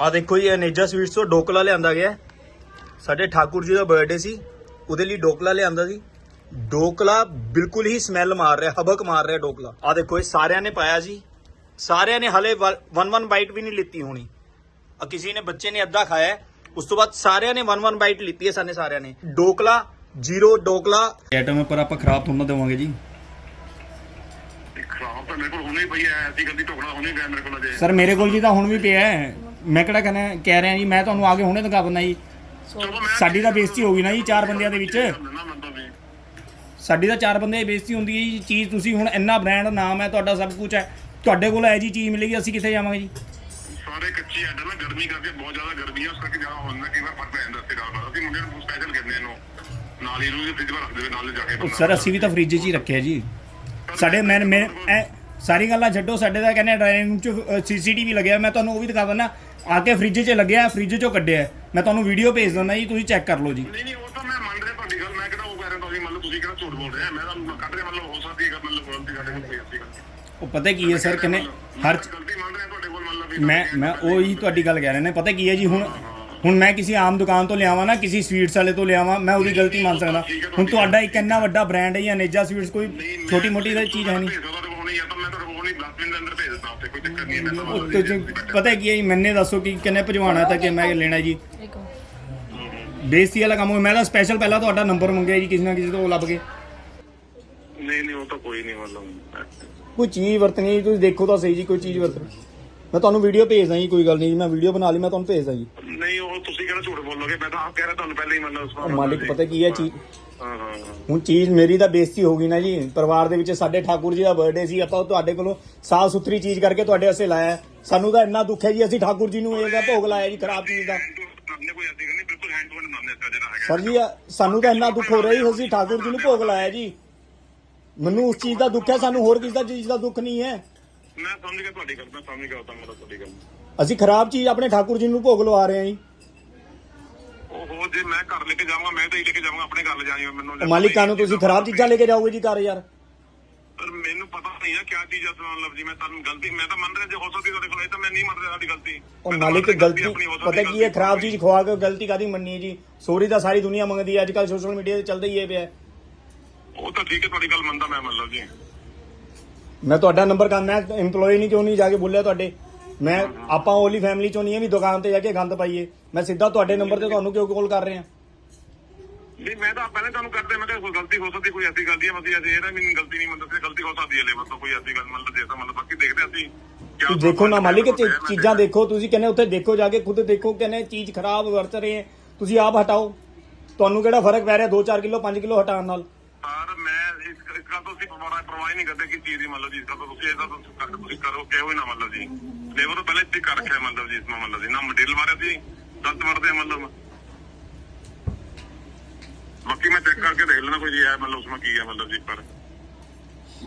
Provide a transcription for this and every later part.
ਆ ਦੇਖੋ ਜੀ ਅਨੇਜਾ ਸਵੀਟਸ ਤੋਂ ਡੋਕਲਾ ਲਿਆਂਦਾ ਗਿਆ। ਸਾਡੇ ਠਾਕੁਰ ਜੀ ਦਾ ਬਰਥਡੇ ਸੀ। ਉਹਦੇ ਲਈ ਡੋਕਲਾ ਲਿਆਂਦਾ ਸੀ। ਡੋਕਲਾ ਬਿਲਕੁਲ ਹੀ ਸਮੈਲ ਮਾਰ ਰਿਹਾ ਹਬਕ ਮਾਰ ਰਿਹਾ ਡੋਕਲਾ। ਆ ਦੇਖੋ ਇਹ ਸਾਰਿਆਂ ਨੇ ਪਾਇਆ ਜੀ ਸਾਰਿਆਂ ਨੇ ਹਲੇ ਵਨ ਵਨ ਬਾਈਟ ਵੀ ਨਹੀਂ ਲਿੱਤੀ ਹੋਣੀ। ਆ ਕਿਸੇ ਨੇ ਬੱਚੇ ਨੇ ਅੱਧਾ ਖਾਇਆ। ਉਸ ਤੋਂ ਬਾਅਦ ਸਾਰਿਆਂ ਨੇ ਵਨ ਵਨ ਬਾਈਟ ਲਿੱਤੀ ਹੈ ਸਾਨੇ ਸਾਰਿਆਂ ਨੇ। ਡੋਕਲਾ ਜ਼ੀਰੋ ਡੋਕਲਾ। ਆਈਟਮ ਪਰ ਆਪਾਂ ਖਰਾਬ ਤੋਂ ਨਾ ਦੇਵਾਂਗੇ ਜੀ। ਖਰਾਬ ਤਾਂ ਮੇਰੇ ਕੋਲ ਹੁਣੇ ਪਈ ਐ ਐਸੀ ਗੰਦੀ ਢੋਕਣਾ ਹੁਣੇ ਪਿਆ ਮੇਰੇ ਕੋਲ ਅਜੇ। ਸਰ ਮੇਰੇ ਕੋਲ ਜੀ ਤਾਂ ਹੁਣ ਵੀ ਪਿਆ ਹੈ। ਮੈਂ ਕਿਹੜਾ ਕਹਿੰਦਾ ਕਹਿ ਰਿਹਾ ਜੀ ਮੈਂ ਤੁਹਾਨੂੰ ਆ ਕੇ ਹੁਣੇ ਦਿਖਾ ਦਿੰਦਾ ਜੀ। ਸਾਡੀ ਤਾਂ ਬੇਇੱਜ਼ਤੀ ਹੋ ਗਈ ਨਾ ਜੀ ਚਾਰ ਬੰਦਿਆਂ ਦੇ ਵਿੱਚ। ਸਾਡੀ ਤਾਂ ਚਾਰ ਬੰਦੇ ਦੀ ਬੇਇੱਜ਼ਤੀ ਹੁੰਦੀ ਹੈ ਜੀ ਚੀਜ਼ ਤੁਸੀਂ ਹੁਣ ਇੰਨਾ ਬ੍ਰਾਂਡ ਨਾਮ ਹੈ ਤੁਹਾਡਾ ਸਭ ਕੁਝ ਹੈ। ਤੁਹਾਡੇ ਕੋਲ ਇਹ ਜੀ ਚੀਜ਼ ਮਿਲੇਗੀ ਅਸੀਂ ਕਿੱਥੇ ਜਾਵਾਂਗੇ ਜੀ? ਸਾਰੇ ਕੱਚੀ ਐਡ ਨਾ ਗਰਮੀ ਕਰਕੇ ਬਹੁਤ ਜ਼ਿਆਦਾ ਗਰਮੀ ਆ ਉਸ ਕਰਕੇ ਜ਼ਿਆਦਾ ਹੁੰਦਾ ਕਈ ਵਾਰ ਫ਼ਰਕ ਪੈ ਜਾਂਦਾ ਗੱਲ ਦਾ ਅਸੀਂ ਮੁੰਡੇ ਨੂੰ ਸਪੈਸ਼ਲ ਕਹਿੰਦੇ ਇਹਨੂੰ। ਨਾਲ ਹੀ ਨੂੰ ਫ੍ਰਿਜ ਰੱਖ ਦੇਵੇ ਨਾਲ ਜਾ ਕੇ ਸਰ ਅਸੀਂ ਵੀ ਤਾਂ ਫ੍ਰਿਜ 'ਚ ਹੀ ਰੱਖਿਆ ਜੀ। ਸਾਡੇ ਮੈਂ ਮੈਂ ਸਾਰੀ ਗੱਲਾਂ ਛੱਡੋ ਸਾਡੇ ਦਾ ਕਹਿੰਦੇ ਡਰਾਈਵਿੰਗ 'ਚ ਸੀਸੀਟੀਵੀ ਲੱਗਿਆ ਮੈਂ ਤੁਹਾਨੂੰ ਉਹ ਵੀ ਦਿਖਾ ਦਿੰਦਾ। ਆ ਕੇ ਫ੍ਰਿਜ 'ਚ ਲੱਗਿਆ ਫ੍ਰਿਜ 'ਚੋਂ ਕੱਢਿਆ। ਮੈਂ ਤੁਹਾਨੂੰ ਵੀਡੀਓ ਭੇਜ ਦਿੰਦਾ ਜੀ ਤੁਸੀਂ ਚੈੱਕ ਕਰ ਲਓ ਜੀ। ਨਹੀਂ ਨਹੀਂ ਉਹ ਤਾਂ ਮੈਂ ਮੰਨ ਰਿਹਾ ਤੁਹਾਡੀ ਗੱਲ ਮੈਂ ਕਿਹੜਾ ਉਹ ਕਹਿ ਰਿਹਾ ਤੁਸੀਂ ਮੰਨ ਲਓ ਤੁਸੀਂ ਕਿਹੜਾ ਝੂਠ ਬੋਲ ਰਹੇ ਆ ਮੈਂ ਤਾਂ ਕੱਢ ਰਿਹਾ ਮਤਲਬ ਹੋ ਸਕਦੀ ਹੈ ਗੱਲ ਮਤਲਬ ਗਲਤੀ ਸਾਡੇ ਕੋਲ ਕੋਈ ਐਸੀ ਗੱਲ ਉਹ ਪਤਾ ਕੀ ਹੈ ਸਰ ਕਹਿੰਦੇ ਹਰ ਚ- ਗਲਤੀ ਮੰਨ ਰਿਹਾ ਤੁਹਾਡੇ ਕੋਲ ਮੰਨ ਲਓ ਵੀ ਮੈਂ ਮੈਂ ਉਹ ਹੀ ਤੁਹਾਡੀ ਗੱਲ ਕਹਿ ਰਿਹਾ ਨੇ। ਪਤਾ ਕੀ ਹੈ ਜੀ ਹੁਣ ਹੁਣ ਮੈਂ ਕਿਸੇ ਆਮ ਦੁਕਾਨ ਤੋਂ ਲਿਆਵਾਂ ਨਾ ਕਿਸੇ ਸਵੀਟਸ ਵਾਲੇ ਤੋਂ ਲਿਆਵਾਂ ਮੈਂ ਉਹਦੀ ਗਲਤੀ ਮੰਨ ਸਕਦਾ। ਹੁਣ ਤੁਹਾਡਾ ਇੱਕ ਇੰਨਾ ਵੱਡਾ ਬ੍ਰਾਂਡ ਹੈ ਜਾਂ ਨੇਜਾ ਸਵੀਟਸ ਕੋਈ ਛੋਟੀ ਮੋਟੀ ਚੀਜ਼ ਹੈ ਨਹੀਂ। ਨਹੀਂ ਆ ਤਾਂ ਮੈਂ ਤੁਹਾਡੇ ਕੋਲ ਨਹੀਂ ਡਸਟਬਿਨ ਦੇ ਅੰਦਰ ਭੇਜ ਦਿੰਦਾ ਉੱਥੇ ਕੋਈ ਚੱਕਰ ਨਹੀਂ ਹੈ ਮੈਂ ਤਾਂ ਤੁਸੀਂ ਪਤਾ ਕੀ ਹੈ ਜੀ ਮੈਨੇ ਦੱਸੋ ਕਿ ਕਿੰਨੇ ਭਜਵਾਣਾ ਤਾਂ ਕਿ ਮੈਂ ਲੈਣਾ ਜੀ? ਬੇਇੱਜ਼ਤੀ ਵਾਲਾ ਕੰਮ ਹੋਇਆ ਮੈਂ ਤਾਂ ਸਪੈਸ਼ਲ ਪਹਿਲਾਂ ਤੁਹਾਡਾ ਨੰਬਰ ਮੰਗਿਆ ਜੀ ਕਿਸੇ ਨਾ ਕਿਸੇ ਤੋਂ ਉਹ ਲੱਭ ਕੇ। ਨਹੀਂ ਨਹੀਂ ਉਹ ਤਾਂ ਕੋਈ ਨਹੀਂ ਮਤਲਬ। ਕੋਈ ਚੀਜ਼ ਵਰਤਣੀ ਹੈ ਤੁਸੀਂ ਦੇਖੋ ਤਾਂ ਸਹੀ ਜੀ ਕੋਈ ਚੀਜ਼ ਵਰਤਣੀ। ਮੈਂ ਤੁਹਾਨੂੰ ਵੀਡੀਓ ਭੇਜਦਾ ਜੀ ਕੋਈ ਗੱਲ ਨਹੀਂ ਜੀ ਮੈਂ ਵੀਡੀਓ ਬਣਾ ਲਈ ਮੈਂ ਤੁਹਾਨੂੰ ਭੇਜਦਾ ਜੀ। ਨਹੀਂ ਉਹ ਤੁਸੀਂ ਕਿਹੜਾ ਝੂਠ ਬੋਲੋਗੇ? ਮੈਂ ਤਾਂ ਆਪ ਕਹਿ ਰਿਹਾ ਤੁਹਾਨੂੰ ਪਹਿਲਾਂ ਹੀ ਮੰਨ ਲਓ ਉਹ ਮਾਲਿਕ ਪਤਾ ਕੀ ਹੈ ਚੀਜ਼ ਹਾਂ ਹਾਂ ਹਾਂ ਹੁਣ ਚੀਜ਼ ਮੇਰੀ ਤਾਂ ਬੇਇੱਜ਼ਤੀ ਹੋ ਗਈ ਨਾ ਜੀ। ਪਰਿਵਾਰ ਦੇ ਵਿੱਚ ਸਾਡੇ ਠਾਕੁਰ ਜੀ ਦਾ ਬਰਥਡੇ ਸੀ ਆਪਾਂ ਤੁਹਾਡੇ ਕੋਲੋਂ ਸਾਫ਼ ਸੁਥਰੀ ਚੀਜ਼ ਕਰਕੇ ਤੁਹਾਡੇ ਵਾਸਤੇ ਲਾਇਆ। ਸਾਨੂੰ ਤਾਂ ਇੰਨਾ ਦੁੱਖ ਹੈ ਜੀ ਅਸੀਂ ਠਾਕੁਰ ਜੀ ਨੂੰ ਇਹਦਾ ਭੋਗ ਲਾਇਆ ਜੀ ਖਰਾਬ ਚੀਜ਼ ਦਾ। ਸਰ ਜੀ ਸਾਨੂੰ ਤਾਂ ਇੰਨਾ ਦੁੱਖ ਹੋ ਰਿਹਾ ਜੀ ਅਸੀਂ ਠਾਕੁਰ ਜੀ ਨੂੰ ਭੋਗ ਲਾਇਆ ਜੀ। ਮੈਨੂੰ ਉਸ ਚੀਜ਼ ਦਾ ਦੁੱਖ ਹੈ ਸਾਨੂੰ ਹੋਰ ਕਿਸੇ ਦਾ ਚੀਜ਼ ਦਾ ਦੁੱਖ ਨਹੀਂ ਹੈ। ਮੈਂ ਸਮਝ ਗਿਆ ਤੁਹਾਡੀ ਗੱਲ ਮੈਂ ਸਮਝ ਗਿਆ ਤਾਂ ਮੇਰਾ ਤੁਹਾਡੀ ਗੱਲ ਅਸੀਂ ਖਰਾਬ ਚੀਜ਼ ਆਪਣੇ ਠਾਕੁਰ ਜੀ ਨੂੰ ਭੋਗ ਲਵਾ ਰਹੇ ਹਾਂ ਜੀ। ਉਹ ਜੇ ਮੈਂ ਘਰ ਲੈ ਕੇ ਜਾਵਾਂਗਾ ਮੈਂ ਤਾਂ ਹੀ ਲੈ ਕੇ ਜਾਵਾਂਗਾ ਆਪਣੇ ਘਰ ਲੈ ਜਾਣੀ ਮੈਨੂੰ ਮਾਲਿਕਾਂ ਨੂੰ ਤੁਸੀਂ ਖਰਾਬ ਚੀਜ਼ਾਂ ਲੈ ਕੇ ਜਾਓਗੇ ਜੀ ਘਰ ਯਾਰ। ਪਰ ਮੈਨੂੰ ਪਤਾ ਨਹੀਂ ਆ ਕਿਆ ਚੀਜ਼ ਆ ਤੁਹਾਨੂੰ ਜੀ ਮੈਂ ਤੁਹਾਨੂੰ ਗਲਤੀ ਮੈਂ ਤਾਂ ਮੰਨ ਰਿਹਾ ਜੇ ਹੋ ਸਕਦੀ ਤੁਹਾਡੇ ਕੋਲ ਇਹ ਤਾਂ ਮੈਂ ਨਹੀਂ ਮੰਨ ਰਿਹਾ ਗਲਤੀ। ਉਹ ਮਾਲਿਕ ਗਲਤੀ ਹੋ ਪਤਾ ਕੀ ਹੈ। ਖਰਾਬ ਚੀਜ਼ ਖਵਾ ਕੇ ਗਲਤੀ ਕਾਦੀ ਮੰਨੀ ਹੈ ਜੀ? ਸੋਰੀ ਤਾਂ ਸਾਰੀ ਦੁਨੀਆ ਮੰਗਦੀ ਹੈ ਅੱਜ ਕੱਲ ਸੋਸ਼ਲ ਮੀਡੀਆ ਤੇ ਚੱਲਦਾ ਹੀ ਇਹ ਪਿਆ। ਹੈ। ਉਹ ਤਾਂ ਠੀਕ ਹੈ ਤੁਹਾਡੀ ਗੱਲ ਮੰਨਦਾ ਮੈਂ ਮੰਨ ਲਓ ਜੀ। ਮੈਂ ਤੁਹਾਡਾ ਨੰਬਰ ਕਰ ਮੈਂ EMPLOYE ਨਹੀਂ ਕਿਉਂ ਨਹੀਂ ਜਾ ਕੇ ਬੋਲਿਆ ਤੁਹਾਡੇ? ਮੈਂ ਆਪਾਂ ਓਲੀ ਫੈਮਿਲੀ ਚੋਂ ਨਹੀਂ ਹੈ ਵੀ ਦੁਕਾਨ ਤੇ ਜਾ ਕੇ ਗੰਦ ਪਾਈਏ। ਮੈਂ ਸਿੱਧਾ ਤੁਹਾਡੇ ਨੰਬਰ ਤੇ ਤੁਹਾਨੂੰ ਕਿਉਂ ਕਾਲ ਕਰ ਰਿਹਾ? ਨਹੀਂ ਮੈਂ ਤਾਂ ਪਹਿਲਾਂ ਤੁਹਾਨੂੰ ਕਰਦੇ ਮੈਂ ਕਿਹਾ ਕੋਈ ਗਲਤੀ ਹੋ ਸਕਦੀ ਕੋਈ ਐਸੀ ਗਲਤੀ ਹੈ। ਮਤਲਬ ਅਸੀਂ ਇਹਦਾ ਵੀ ਗਲਤੀ ਨਹੀਂ ਮੰਨਦੇ ਗਲਤੀ ਹੋ ਸਕਦੀ ਹੈ ਲੈ ਮਤਲਬ ਕੋਈ ਐਸੀ ਗੱਲ ਮਤਲਬ ਜੇ ਤਾਂ ਮਤਲਬ ਬਾਕੀ ਦੇਖਦੇ ਅਸੀਂ ਤੁਸੀਂ ਦੇਖੋ ਨਾ ਮਾਲਿਕ ਚੀਜ਼ਾਂ ਦੇਖੋ ਤੁਸੀਂ ਕਹਿੰਦੇ ਉੱਥੇ ਦੇਖੋ ਜਾ ਕੇ ਖੁਦ ਦੇਖੋ ਕਹਿੰਦੇ ਚੀਜ਼ ਖਰਾਬ ਵਰਤ ਰਹੇ ਤੁਸੀਂ ਆਪ ਹਟਾਓ। ਤੁਹਾਨੂੰ ਕਿਹੜਾ ਫ਼ਰਕ ਪੈ ਰਿਹਾ 2-4 ਕਿਲੋ 5 ਕਿਲੋ ਹਟਾਉਣ ਨਾਲ? ਤੋਂ ਅਸੀਂ ਪਰਵਾਹ ਨਹੀਂ ਕਰਦੇ ਕਿ ਚੀਜ਼ ਦੀ ਮਤਲਬ ਜੀ ਇਸ ਗੱਲ ਤੋਂ ਤੁਸੀਂ ਇਹਦਾ ਤੁਸੀਂ ਤੁਸੀਂ ਕਰੋ ਕਿਹੋ ਨਾ ਮਤਲਬ ਜੀ। ਲੇਬਰ ਤੋਂ ਪਹਿਲਾਂ ਇੱਥੇ ਕਰ ਰੱਖਿਆ ਮਤਲਬ ਜੀ ਇਸ ਨੂੰ ਮਤਲਬ ਜੀ। ਨਾ ਮਟੀਰੀਅਲ ਬਾਰੇ ਅਸੀਂ ਗਲਤ ਵਰਦੇ ਮਤਲਬ ਬਾਕੀ ਮੈਂ ਚੈੱਕ ਕਰਕੇ ਦੇਖ ਲੈਣਾ ਕੋਈ ਜੀ ਹੈ ਮਤਲਬ ਉਸਮਾ ਕੀ ਹੈ ਮਤਲਬ ਜੀ ਪਰ।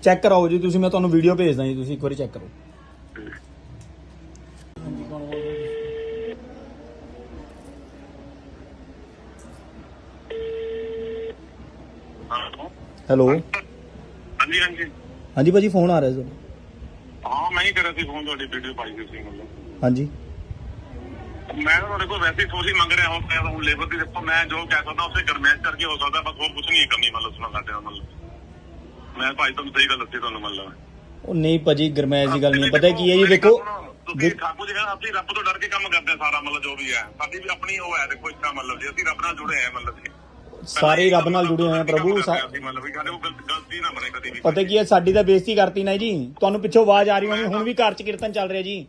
ਚੈੱਕ ਕਰਾਓ ਜੀ ਤੁਸੀਂ ਮੈਂ ਤੁਹਾਨੂੰ ਵੀਡੀਓ ਭੇਜਦਾ ਜੀ ਤੁਸੀਂ ਇੱਕ ਵਾਰੀ ਚੈੱਕ ਕਰੋ। ਹੈਲੋ। ਹਾਂਜੀ ਹਾਂਜੀ। ਹਾਂਜੀ ਭਾਜੀ ਫੋਨ ਆ ਰਿਹਾ ਸਰ ਹਾਂ ਮੈਂ ਹੀ ਕਰਿਆ ਸੀ ਫੋਨ ਤੁਹਾਡੀ ਵੀਡੀਓ ਪਾਈ ਹੋਈ ਸੀ ਮਤਲਬ ਹਾਂਜੀ। ਮੈਂ ਤਾਂ ਤੁਹਾਡੇ ਕੋਲ ਵੈਸੇ ਹੀ ਸੋਚ ਹੀ ਮੰਗ ਰਿਹਾ ਹਾਂ ਮੈਂ ਹੁਣ ਲੇਬਰ ਦੀ ਦੇਖੋ ਮੈਂ ਜੋ ਕਹਿ ਸਕਦਾ ਉਸੇ ਗਰਮੈਸ਼ ਕਰਕੇ ਹੋ ਸਕਦਾ ਬਸ ਹੋਰ ਕੁਝ ਨਹੀਂ ਕਰਨੀ ਮਤਲਬ ਸੁਣਾ ਸਾਡੇ ਨਾਲ ਮਤਲਬ। ਮੈਂ ਭਾਈ ਤੁਹਾਨੂੰ ਸਹੀ ਗੱਲ ਦੱਸੀ ਤੁਹਾਨੂੰ ਮਤਲਬ। ਉਹ ਨਹੀਂ ਭਾਜੀ ਗਰਮੈਸ਼ ਦੀ ਗੱਲ ਨਹੀਂ ਹੈ। ਪਤਾ ਕੀ ਹੈ ਜੀ ਦੇਖੋ ਤੁਸੀਂ ਠਾਕੁਰ ਜੀ ਕਹਿੰਦਾ ਅਸੀਂ ਰੱਬ ਤੋਂ ਡਰ ਕੇ ਕੰਮ ਕਰਦੇ ਹਾਂ ਸਾਰਾ ਮਤਲਬ ਜੋ ਵੀ ਹੈ। ਸਾਡੀ ਵੀ ਆਪਣੀ ਉਹ ਹੈ ਦੇਖੋ ਇੱਛਾ ਮਤਲਬ ਜੀ ਅਸੀਂ ਰੱਬ ਨਾਲ ਜੁੜੇ ਆ ਮਤਲਬ ਜੀ। ਸਾਰੇ ਹੀ ਰੱਬ ਨਾਲ ਜੁੜੇ ਹੋਏ ਆ ਪ੍ਰਭੂ ਸਾ- ਅਸੀਂ ਮਤਲਬ ਵੀ ਸਾਡੇ ਕੋਲ ਗਲਤ- ਗਲਤੀ ਨਾ ਬਣੇ ਕਦੀ ਵੀ। ਪਤਾ ਕੀ ਹੈ ਸਾਡੀ ਤਾਂ ਬੇਇੱਜ਼ਤੀ ਕਰਤੀ ਨਾ ਜੀ। ਤੁਹਾਨੂੰ ਪਿੱਛੋਂ ਆਵਾਜ਼ ਆ ਰਹੀ ਹੋਣੀ ਹੁਣ ਵੀ ਘਰ 'ਚ ਕੀਰਤਨ ਚੱਲ ਰਿਹਾ ਜੀ।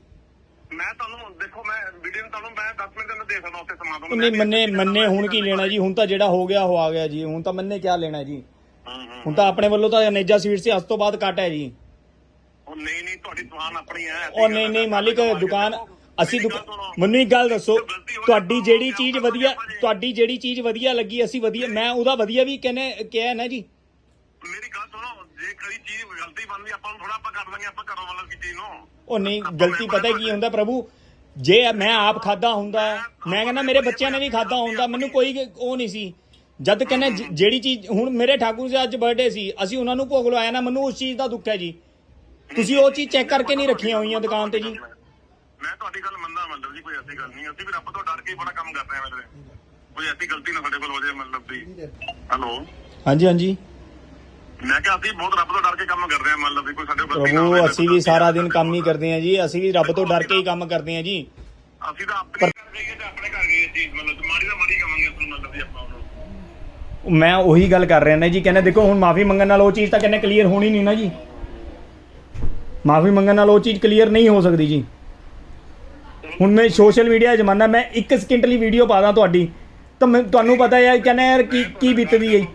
ਮੈਂ ਤੁਹਾਨੂੰ ਦੇਖੋ ਮੈਂ ਵੀਡੀਓ ਨੂੰ ਤੁਹਾਨੂੰ ਮੈਂ 10 ਮਿੰਟ ਦੇ ਅੰਦਰ ਦੇ ਸਕਦਾ ਉੱਥੇ ਸਮਾਂ ਉਹ ਨਹੀਂ ਮੰਨੇ ਮੰਨੇ ਹੁਣ ਕੀ ਲੈਣਾ ਜੀ? ਹੁਣ ਤਾਂ ਜਿਹੜਾ ਹੋ ਗਿਆ ਉਹ ਆ ਗਿਆ ਜੀ। ਹੁਣ ਤਾਂ ਮੰਨੇ ਕੀ ਲੈਣਾ ਜੀ। ਹੂੰ ਹੂੰ ਹੁਣ ਤਾਂ ਆਪਣੇ ਵੱਲੋਂ ਤਾਂ ਨੇਜਾ ਸਵੀਟ ਸੀ ਅੱਜ ਤੋਂ ਬਾਅਦ ਕੱਟ ਹੈ ਜੀ। ਉਹ ਨਹੀਂ ਨਹੀਂ ਤੁਹਾਡੀ ਦੁਕਾਨ ਆਪਣੀ ਹੈ। ਉਹ ਨਹੀਂ ਨਹੀਂ ਮਾਲਿਕ ਦੁਕਾਨ ਅਸੀਂ ਦੁਕਾ- ਮੈਨੂੰ ਇੱਕ ਗੱਲ ਦੱਸੋ। ਤੁਹਾਡੀ ਜਿਹੜੀ ਚੀਜ਼ ਵਧੀਆ ਤੁਹਾਡੀ ਜਿਹੜੀ ਚੀਜ਼ ਵਧੀਆ ਲੱਗੀ ਅਸੀਂ ਵਧੀਆ ਮੈਂ ਉਹਦਾ ਵਧੀਆ ਵੀ ਕਹਿੰਨੇ ਕਿਹਾ ਨਾ ਜੀ। ਮੇਰੀ ਗੱਲ ਸੁਣੋ ਜੇ ਕਦੀ ਚੀਜ਼ ਗਲਤੀ ਬਣਦੀ ਆਪਾਂ ਨੂੰ ਥੋੜਾ ਆਪਾਂ ਕਰ ਦਾਂਗੇ ਆਪਾਂ ਮਤਲਬ ਕਿ ਚੀਜ਼ ਨੂੰ। ਉਹ ਨਹੀਂ ਗਲਤੀ ਪਤਾ ਕੀ ਹੁੰਦਾ ਪ੍ਰਭੂ? ਜੇ ਮੈਂ ਆਪ ਖਾਦਾ ਹੁੰਦਾ ਮੈਂ ਕਹਿੰਦਾ ਮੇਰੇ ਬੱਚਿਆਂ ਨੇ ਵੀ ਖਾਦਾ ਹੁੰਦਾ ਮੈਨੂੰ ਕੋਈ ਉਹ ਨਹੀਂ ਸੀ। ਜਦ ਕਹਿੰਦੇ ਜ- ਜਿਹੜੀ ਚੀਜ਼ ਹੁਣ ਮੇਰੇ ਠਾਕੁਰ ਜੀ ਅੱਜ ਬਰਥਡੇ ਸੀ ਅਸੀਂ ਉਹਨਾਂ ਨੂੰ ਭੋਗ ਲਵਾਇਆ ਨਾ ਮੈਨੂੰ ਉਸ ਚੀਜ਼ ਦਾ ਦੁੱਖ ਹੈ ਜੀ। ਤੁਸੀਂ ਉਹ ਚੀਜ਼ ਚੈੱਕ ਕਰਕੇ ਨਹੀਂ ਰੱਖੀਆਂ ਹੋਈਆਂ ਦੁਕਾਨ ਤੇ ਜੀ। ਮੈਂ ਤੁਹਾਡੀ ਗੱਲ ਮੰਨਦਾ ਮਤਲਬ ਜੀ ਕੋਈ ਐਸੀ ਗੱਲ ਨਹੀਂ। ਅਸੀਂ ਵੀ ਰੱਬ ਤੋਂ ਡਰ ਕੇ ਹੀ ਬੜਾ ਕੰਮ ਕਰ ਰਹੇ ਹਾਂ ਮਤਲਬ ਕੋਈ ਐਸੀ ਗਲਤੀ ਨਾ ਸਾਡੇ ਕੋਲ ਹੋ ਜਾਏ ਮਤਲਬ ਦੀ ਹੈਲੋ? ਹਾਂਜੀ ਹਾਂਜੀ। ਮੈਂ ਕਿਹਾ ਅਸੀਂ ਬਹੁਤ ਰੱਬ ਤੋਂ ਡਰ ਕੇ ਕੰਮ ਕਰ ਰਹੇ ਹਾਂ ਮਤਲਬ ਵੀ ਕੋਈ ਸਾਡੇ ਕੋਲ ਗਲਤੀ ਨਾ ਪ੍ਰਭੂ ਹੋਵੇ ਅਸੀਂ ਵੀ ਸਾਰਾ ਦਿਨ ਕੰਮ ਹੀ ਕਰਦੇ ਹਾਂ ਜੀ। ਅਸੀਂ ਵੀ ਰੱਬ ਤੋਂ ਡਰ ਕੇ ਹੀ ਕੰਮ ਕਰਦੇ ਹਾਂ ਜੀ। ਅਸੀਂ ਤਾਂ ਆਪਣੇ ਘਰ ਜਾਈਏ ਤੇ ਆਪਣੇ ਘਰ ਗਏ ਚੀਜ਼ ਮਤਲਬ ਮਾੜੀ ਦਾ ਮਾੜੀ ਕਵਾਂਗੇ ਉਸ ਨੂੰ ਮਤਲਬ ਵੀ ਆਪਾਂ ਉਹਨੂੰ ਮੈਂ ਉਹੀ ਗੱਲ ਕਰ ਰਿਹਾ ਨਾ ਜੀ ਕਹਿੰਦੇ ਦੇਖੋ ਹੁਣ ਮਾਫੀ ਮੰਗਣ ਨਾਲ ਉਹ ਚੀਜ਼ ਤਾਂ ਕਹਿੰਦੇ ਕਲੀਅਰ ਹੋਣੀ ਨਹੀਂ ਨਾ ਜੀ। ਮਾਫੀ ਮੰਗਣ ਨਾਲ ਉਹ ਚੀਜ਼ ਕਲੀਅਰ ਨਹੀਂ ਹੋ ਸਕਦੀ ਜੀ। ਹੁਣ ਮੈਂ ਸੋਸ਼ਲ ਮੀਡੀਆ ਜ਼ਮਾਨਾ, ਮੈਂ 1 ਸਕਿੰਟ ਲਈ ਵੀਡੀਓ ਪਾਦਾ ਤੁਹਾਡੀ। ਤਾਂ ਮੈਂ, ਤੁਹਾਨੂੰ ਪਤਾ ਹੈ, ਕਹਿੰਦੇ ਯਾਰ ਕੀ ਕੀ ਬੀਤਦੀ ਹੈ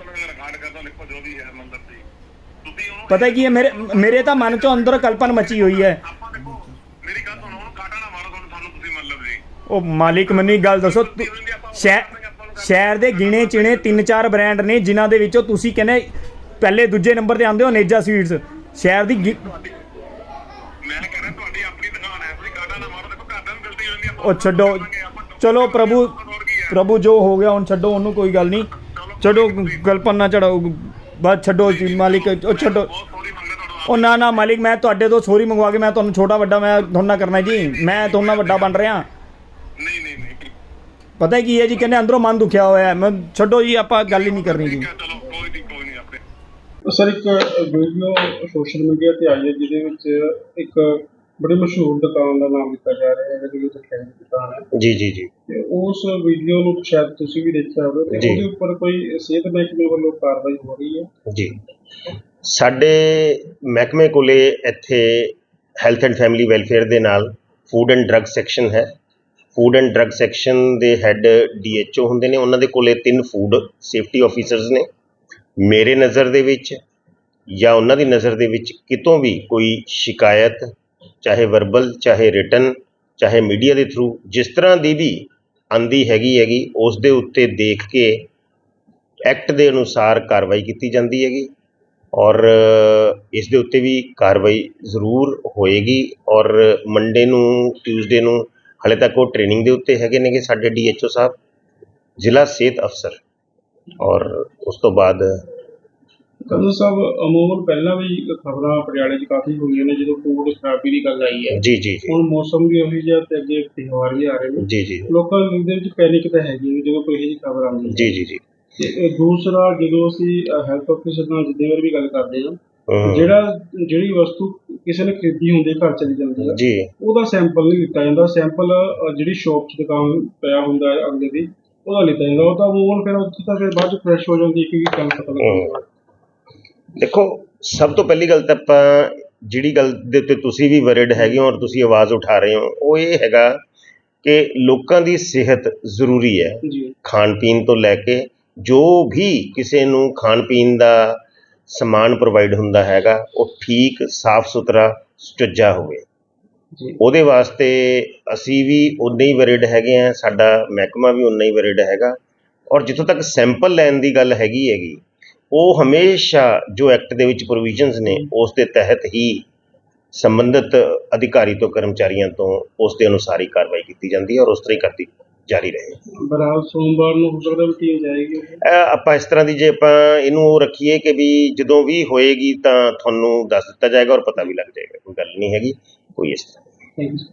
ਪਤਾ ਕੀ ਹੈ, ਮੇਰੇ ਮੇਰੇ ਤਾਂ ਮਨ ਚੋਂ ਅੰਦਰ ਕਲਪਨ ਮਚੀ ਹੋਈ ਹੈ। ਉਹ ਮਾਲਿਕ, ਮੈਨੂੰ ਗੱਲ ਦੱਸੋ ਸ਼ਹਿਰ ਦੇ ਗਿਣੇ ਚਿਣੇ ਤਿੰਨ ਚਾਰ ਬ੍ਰਾਂਡ ਨੇ, ਜਿਨ੍ਹਾਂ ਦੇ ਵਿੱਚੋਂ ਤੁਸੀਂ ਕਹਿੰਦੇ ਪਹਿਲੇ ਦੂਜੇ ਨੰਬਰ ਤੇ ਆਉਂਦੇ ਹੋ, ਨੇਜਾ ਸਵੀਟਸ। ਸ਼ਹਿਰ ਦੀ ਗਿ- ਮੈਂ ਕਹਿ ਰਿਹਾ ਤੁਹਾਡੀ ਆਪਣੀ ਦੁਕਾਨ ਹੈ ਤੁਸੀਂ ਕਾਟਾ ਨਾ ਮਾਰੋ ਦੇਖੋ ਘਰ ਨੂੰ ਗਲਤੀ ਹੋ ਜਾਂਦੀ ਹੈ ਉਹ ਛੱਡੋ। ਚਲੋ ਪ੍ਰਭੂ ਪ੍ਰਭੂ ਜੋ ਹੋ ਗਿਆ ਹੁਣ ਛੱਡੋ ਉਹਨੂੰ ਕੋਈ ਗੱਲ ਨਹੀਂ। ਛੱਡੋ ਗਲਪਨ ਨਾ ਚੜਾਓ। ਬਸ ਛੱਡੋ ਜੀ ਮਾਲਿਕ ਉਹ ਛੱਡੋ। ਉਹ ਨਾ ਨਾ ਮਾਲਿਕ ਮੈਂ ਤੁਹਾਡੇ ਤੋਂ ਸੋਰੀ ਮੰਗਵਾ ਕੇ ਮੈਂ ਤੁਹਾਨੂੰ ਛੋਟਾ ਵੱਡਾ ਮੈਂ ਤੁਹਾਨੂੰ ਕਰਨਾ ਜੀ। ਮੈਂ ਤੁਹਾਨੂੰ ਵੱਡਾ ਬਣ ਰਿਹਾ। ਨਹੀਂ ਨਹੀਂ ਨਹੀਂ ਪਤਾ ਕੀ ਹੈ ਜੀ ਕਹਿੰਦੇ ਅੰਦਰੋਂ ਮਨ ਦੁਖਿਆ ਹੋਇਆ ਮੈਂ ਛੱਡੋ ਜੀ ਆਪਾਂ ਗੱਲ ਹੀ ਨਹੀਂ ਕਰਨੀ ਜੀ। ਠੀਕ ਹੈ ਚਲੋ ਕੋਈ ਨਹੀਂ ਕੋਈ ਨਹੀਂ ਆਪਣੇ ਸਰ ਇੱਕ ਵੀਡੀਓ ਸੋਸ਼ਲ ਮੀਡੀਆ ਤੇ ਆਈ ਹੈ ਜਿਹਦੇ ਵਿੱਚ ਇੱਕ ਬੜੀ ਮਸ਼ਹੂਰ ਦੁਕਾਨ ਦਾ ਨਾਮ ਦਿੱਤਾ ਜਾ ਰਿਹਾ ਹੈ ਜਿਹੜੀ ਉੱਥੇ ਖੈਰ ਦੀ ਦੁਕਾਨ ਹੈ। ਜੀ ਜੀ ਜੀ। ਤੇ ਉਸ ਵੀਡੀਓ ਨੂੰ ਸ਼ਾਇਦ ਤੁਸੀਂ ਵੀ ਦੇਖਿਆ ਹੋਵੇ ਤੇ ਜੀ। ਉਹਦੇ ਉੱਪਰ ਕੋਈ ਸਿਹਤ ਮਹਿਕਮੇ ਵੱਲੋਂ ਕਾਰਵਾਈ ਹੋ ਰਹੀ ਹੈ? ਜੀ। ਸਾਡੇ ਮਹਿਕਮੇ ਕੋਲੇ ਇੱਥੇ ਹੈਲਥ ਐਂਡ ਫੈਮਿਲੀ ਵੈਲਫੇਅਰ ਦੇ ਨਾਲ ਫੂਡ ਐਂਡ ਡਰੱਗ ਸੈਕਸ਼ਨ ਹੈ। ਫੂਡ ਐਂਡ ਡਰੱਗ ਸੈਕਸ਼ਨ ਦੇ ਹੈੱਡ ਡੀਐਚਓ ਹੁੰਦੇ ਨੇ। ਉਹਨਾਂ ਦੇ ਕੋਲੇ ਤਿੰਨ ਫੂਡ ਸੇਫਟੀ ਆਫੀਸਰਸ ਨੇ। ਮੇਰੇ ਨਜ਼ਰ ਦੇ ਵਿੱਚ ਜਾਂ ਉਹਨਾਂ ਦੀ ਨਜ਼ਰ ਦੇ ਵਿੱਚ ਕਿਤੋਂ ਵੀ ਕੋਈ ਸ਼ਿਕਾਇਤ ਚਾਹੇ ਵਰਬਲ ਚਾਹੇ ਰਿਟਨ ਚਾਹੇ ਮੀਡੀਆ ਦੇ ਥਰੂ ਜਿਸ ਤਰ੍ਹਾਂ ਦੀ ਵੀ ਆਂਦੀ ਹੈਗੀ ਹੈਗੀ, ਉਸ ਦੇ ਉੱਤੇ ਦੇਖ ਕੇ ਐਕਟ ਦੇ ਅਨੁਸਾਰ ਕਾਰਵਾਈ ਕੀਤੀ ਜਾਂਦੀ ਹੈਗੀ ਔਰ ਇਸ ਦੇ ਉੱਤੇ ਵੀ ਕਾਰਵਾਈ ਜ਼ਰੂਰ ਹੋਏਗੀ ਔਰ ਮੰਡੇ ਨੂੰ ਟਿਊਜ਼ਡੇ ਨੂੰ ਹਲੇ ਤੱਕ ਉਹ ਟ੍ਰੇਨਿੰਗ ਦੇ ਉੱਤੇ ਹੈਗੇ ਨੇਗੇ ਸਾਡੇ ਡੀਐਚਓ ਸਾਹਿਬ, ਜ਼ਿਲ੍ਹਾ ਸਿਹਤ ਅਫਸਰ ਔਰ ਉਸ ਤੋਂ ਬਾਅਦ ਕਦੋਂ ਸਾਹਿਬ ਅਮੂਮਨ ਪਹਿਲਾਂ ਵੀ ਖਬਰਾਂ ਪਟਿਆਲੇ 'ਚ ਕਾਫੀ ਹੋਈਆਂ ਨੇ ਜਦੋਂ ਫੂਡ ਖਰਾਬੀ ਦੀ ਗੱਲ ਆਈ ਹੈ। ਜੀ ਜੀ ਹੁਣ ਮੌਸਮ ਵੀ ਉਹੀ ਜਿਹਾ ਤੇ ਅੱਗੇ ਤਿਉਹਾਰ ਵੀ ਆ ਰਹੇ ਨੇ। ਜੀ ਜੀ। ਲੋਕਾਂ ਦੇ ਵਿੱਚ ਪੈਨਿਕ ਤਾਂ ਹੈਗੀ ਹੈ ਜਦੋਂ ਕੋਈ ਇਹੋ ਜਿਹੀ ਖਬਰ ਆਉਂਦੀ ਹੈ। ਜੀ ਜੀ ਜੀ। ਤੇ ਦੂਸਰਾ ਜਦੋਂ ਅਸੀਂ ਹੈਲਥ ਆਫਿਸਰ ਨਾਲ ਜਿੰਨੀ ਵਾਰ ਵੀ ਗੱਲ ਕਰਦੇ ਹਾਂ ਜਿਹੜਾ ਜਿਹੜੀ ਵਸਤੂ ਕਿਸੇ ਨੇ ਖਰੀਦੀ ਹੁੰਦੀ ਘਰ ਚਲੀ ਜਾਂਦੀ ਹੈ ਜੀ। ਉਹਦਾ ਸੈਂਪਲ ਨਹੀਂ ਲਿੱਤਾ ਜਾਂਦਾ। ਸੈਂਪਲ ਜਿਹੜੀ ਸ਼ਾਪ 'ਚ ਦੁਕਾਨ ਪਿਆ ਹੁੰਦਾ ਹੈ ਅਗਲੇ ਦੀ ਉਹਦਾ ਲਿੱਤਾ ਜਾਂਦਾ। ਉਹ ਤਾਂ ਅਮੂਮਨ ਫਿਰ ਉੱਥੇ ਤਾਂ ਫਿਰ ਬਾਅਦ 'ਚ ਫਰੈਸ਼ ਹੋ ਜਾਂਦੀ ਹੈ ਕਿ ਗੱਲ ਪਤਾ ਲੱਗਦਾ ਦੇਖੋ ਸਭ ਤੋਂ ਪਹਿਲੀ ਗੱਲ ਤਾਂ ਆਪਾਂ ਜਿਹੜੀ ਗੱਲ ਦੇ ਉੱਤੇ ਤੁਸੀਂ ਵੀ ਵਰਿਡ ਹੈਗੇ ਹੋ ਔਰ ਤੁਸੀਂ ਆਵਾਜ਼ ਉਠਾ ਰਹੇ ਹੋ ਉਹ ਇਹ ਹੈਗਾ ਕਿ ਲੋਕਾਂ ਦੀ ਸਿਹਤ ਜ਼ਰੂਰੀ ਹੈ। ਜੀ। ਖਾਣ ਪੀਣ ਤੋਂ ਲੈ ਕੇ ਜੋ ਵੀ ਕਿਸੇ ਨੂੰ ਖਾਣ ਪੀਣ ਦਾ ਸਮਾਨ ਪ੍ਰੋਵਾਈਡ ਹੁੰਦਾ ਹੈਗਾ ਉਹ ਠੀਕ ਸਾਫ਼ ਸੁਥਰਾ ਸੁਚੱਜਾ ਹੋਵੇ। ਜੀ। ਉਹਦੇ ਵਾਸਤੇ ਅਸੀਂ ਵੀ ਉਨੇ ਹੀ ਵਰਿਡ ਹੈਗੇ ਆ ਸਾਡਾ ਮਹਿਕਮਾ ਵੀ ਉਨਾ ਹੀ ਵਰਿਡ ਹੈਗਾ। ਔਰ ਜਿੱਥੋਂ ਤੱਕ ਸੈਂਪਲ ਲੈਣ ਦੀ ਗੱਲ ਹੈਗੀ ਹੈਗੀ ਉਹ ਹਮੇਸ਼ਾ ਜੋ ਐਕਟ ਦੇ ਵਿੱਚ ਪ੍ਰੋਵੀਜ਼ਨਸ ਨੇ ਉਸ ਦੇ ਤਹਿਤ ਹੀ ਸੰਬੰਧਿਤ ਅਧਿਕਾਰੀ ਤੋਂ ਕਰਮਚਾਰੀਆਂ ਤੋਂ ਉਸ ਦੇ ਅਨੁਸਾਰ ਹੀ ਕਾਰਵਾਈ ਕੀਤੀ ਜਾਂਦੀ ਹੈ ਔਰ ਉਸ ਤਰ੍ਹਾਂ ਹੀ ਕਰਦੀ ਜਾਰੀ ਰਹੇ ਬਰਾਲ ਸੋਮਵਾਰ ਨੂੰ ਹੋ ਸਕਦਾ ਵੀ ਟੀਮ ਜਾਏਗੀ? ਆਪਾਂ ਇਸ ਤਰ੍ਹਾਂ ਦੀ ਜੇ ਆਪਾਂ ਇਹਨੂੰ ਉਹ ਰੱਖੀਏ ਕਿ ਵੀ ਜਦੋਂ ਵੀ ਹੋਏਗੀ ਤਾਂ ਤੁਹਾਨੂੰ ਦੱਸ ਦਿੱਤਾ ਜਾਏਗਾ ਔਰ ਪਤਾ ਵੀ ਲੱਗ ਜਾਏਗਾ ਕੋਈ ਗੱਲ ਨਹੀਂ ਹੈਗੀ ਕੋਈ ਇਸ ਤਰ੍ਹਾਂ। Thank you